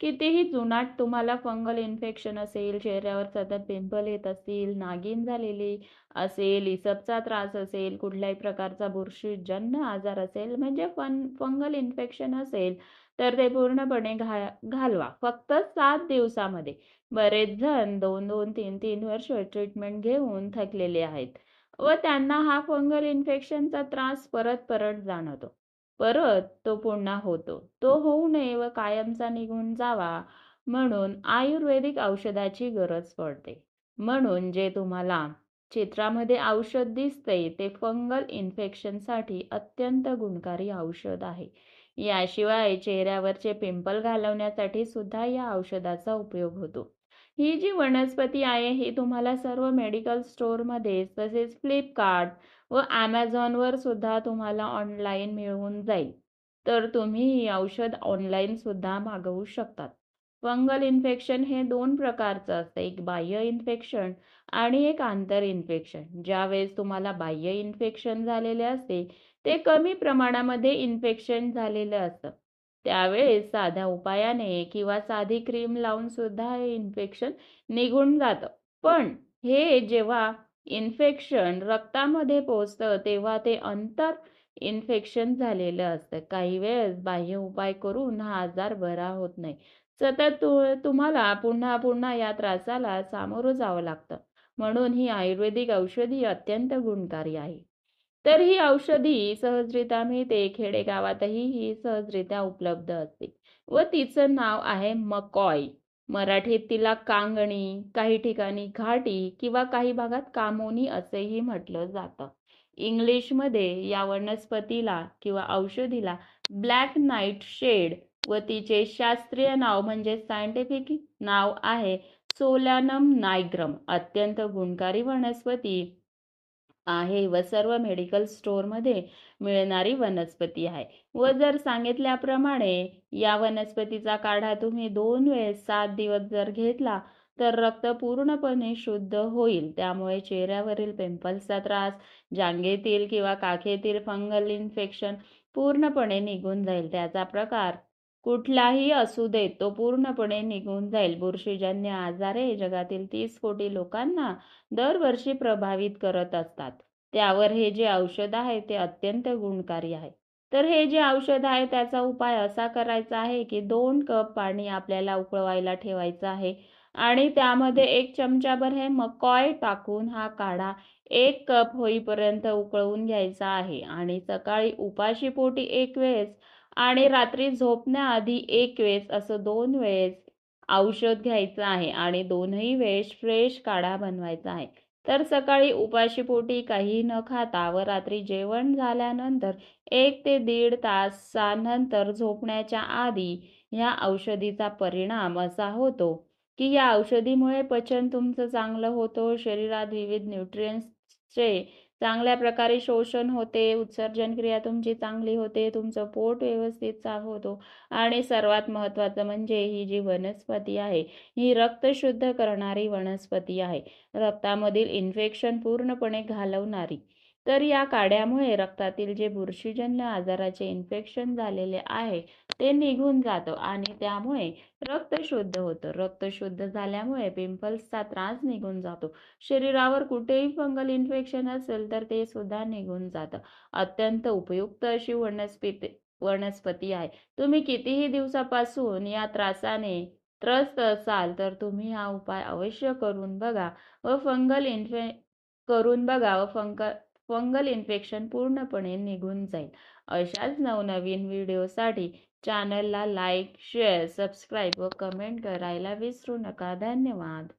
कितीही जुनाट तुम्हाला फंगल इन्फेक्शन असेल चेहऱ्यावर सतत पिंपल येत असतील नागिन झालेली असेल इसपचा त्रास असेल कुठल्याही प्रकारचा बुरशीजन्य आजार असेल म्हणजे फन फंगल इन्फेक्शन असेल तर ते पूर्णपणे घा घालवा. फक्त सात दिवसामध्ये. बरेच जण दोन दोन तीन तीन वर्ष ट्रीटमेंट घेऊन थकलेले आहेत व त्यांना हा फंगल इन्फेक्शनचा त्रास परत परत जाणवतो. परत तो पुन्हा होतो. तो होऊ नये व कायमचा निघून जावा म्हणून आयुर्वेदिक औषधाची गरज पडते. म्हणून जे तुम्हाला चित्रामध्ये औषध दिसते ते फंगल इन्फेक्शनसाठी अत्यंत गुणकारी औषध आहे. याशिवाय चेहऱ्यावरचे पिंपल घालवण्यासाठी सुद्धा या औषधाचा उपयोग होतो. ही जी वनस्पती आहे ही तुम्हाला सर्व मेडिकल स्टोअरमध्ये तसेच फ्लिपकार्ट व ॲमेझॉनवर सुद्धा तुम्हाला ऑनलाईन मिळून जाईल. तर तुम्ही ही औषध ऑनलाईन सुद्धा मागवू शकतात. फंगल इन्फेक्शन हे दोन प्रकारचं असतं. एक बाह्य इन्फेक्शन आणि एक आंतर इन्फेक्शन ज्यावेळेस तुम्हाला बाह्य इन्फेक्शन झालेले असते ते कमी प्रमाणामध्ये इन्फेक्शन झालेलं असतं. त्यावेळेस साध्या उपायाने किंवा साधी क्रीम लावून सुद्धा हे इन्फेक्शन निघून जातं. पण हे जेव्हा इन्फेक्शन रक्तामध्ये पोचतं तेव्हा ते अंतर इन्फेक्शन झालेलं असतं. काही वेळेस बाह्य उपाय करून हा आजार बरा होत नाही. सतत तु तुम्हाला पुन्हा पुन्हा या त्रासाला सामोरं जावं लागतं. म्हणून ही आयुर्वेदिक औषधी अत्यंत गुणकारी आहे. तर ही औषधी सहजरित्या मिळते. खेडेगावातही ही सहजरित्या उपलब्ध असते. व तिचं नाव आहे मकॉय. मराठीत तिला कांगणी काही ठिकाणी घाटी किंवा काही भागात कामोनी असेही म्हटलं जातं. इंग्लिशमध्ये या वनस्पतीला किंवा औषधीला ब्लॅक नाईट शेड व तिचे शास्त्रीय नाव म्हणजे सायंटिफिक नाव आहे सोलॅनम नायग्रम. अत्यंत गुणकारी वनस्पती. आहे व सर्व मेडिकल स्टोअरमध्ये मिळणारी वनस्पती आहे. व जर सांगितल्याप्रमाणे या वनस्पतीचा काढा तुम्ही दोन वेळेस सात दिवस जर घेतला तर रक्त पूर्णपणे शुद्ध होईल. त्यामुळे चेहऱ्यावरील पिंपल्सचा त्रास जांगेतील किंवा काखेतील फंगल इन्फेक्शन पूर्णपणे निघून जाईल. त्याचा प्रकार कुठलाही असू दे तो पूर्णपणे निघून जाईल. बुरशीजन्य आजारे जगातील तीस कोटी लोकांना दरवर्षी प्रभावित करत असतात. त्यावर हे जे औषध आहे ते अत्यंत गुणकारी आहे. तर हे जे औषध आहे त्याचा उपाय असा करायचा आहे की दोन कप पाणी आपल्याला उकळवायला ठेवायचं आहे आणि त्यामध्ये एक चमचाभर हे मकॉय टाकून हा काढा एक कप होईपर्यंत उकळवून घ्यायचा आहे. आणि सकाळी उपाशी पोटी एक वेळेस आणि रात्री झोपण्याआधी एक वेळेस असं दोन वेळेस औषध घ्यायचं आहे आणि दोनही वेळेस फ्रेश काढा बनवायचा आहे. तर सकाळी उपाशीपोटी काही न खाता व रात्री जेवण झाल्यानंतर एक ते दीड तासानंतर झोपण्याच्या आधी ह्या औषधीचा परिणाम असा होतो की या औषधीमुळे पचन तुमचं चांगलं होतं शरीरात विविध न्यूट्रियन्सचे चांगल्या प्रकारे शोषण होते उत्सर्जन क्रिया तुमची चांगली होते तुमचं पोट व्यवस्थित साफ होतो आणि सर्वात महत्त्वाचं म्हणजे ही जी वनस्पती आहे ही रक्त शुद्ध करणारी वनस्पती आहे. रक्तामधील इन्फेक्शन पूर्णपणे घालवणारी. तर या काड्यामुळे रक्तातील जे बुरशीजन्य आजाराचे इन्फेक्शन झालेले आहे ते निघून जातं आणि त्यामुळे रक्त शुद्ध होतं. रक्त शुद्ध झाल्यामुळे पिंपल्सचा त्रास निघून जातो. शरीरावर कुठेही फंगल इन्फेक्शन असेल तर ते सुद्धा निघून जातं. अत्यंत उपयुक्त अशी वनस्पती वनस्पती आहे. तुम्ही कितीही दिवसापासून या त्रासाने त्रस्त असाल तर तुम्ही हा उपाय अवश्य करून बघा व फंगल इन्फे करून बघा व फंगल फंगल इन्फेक्शन पूर्णपणे निघून जाईल. अशाच नवनवीन व्हिडिओसाठी चॅनलला लाईक शेअर सबस्क्राईब व कमेंट करायला विसरू नका. धन्यवाद.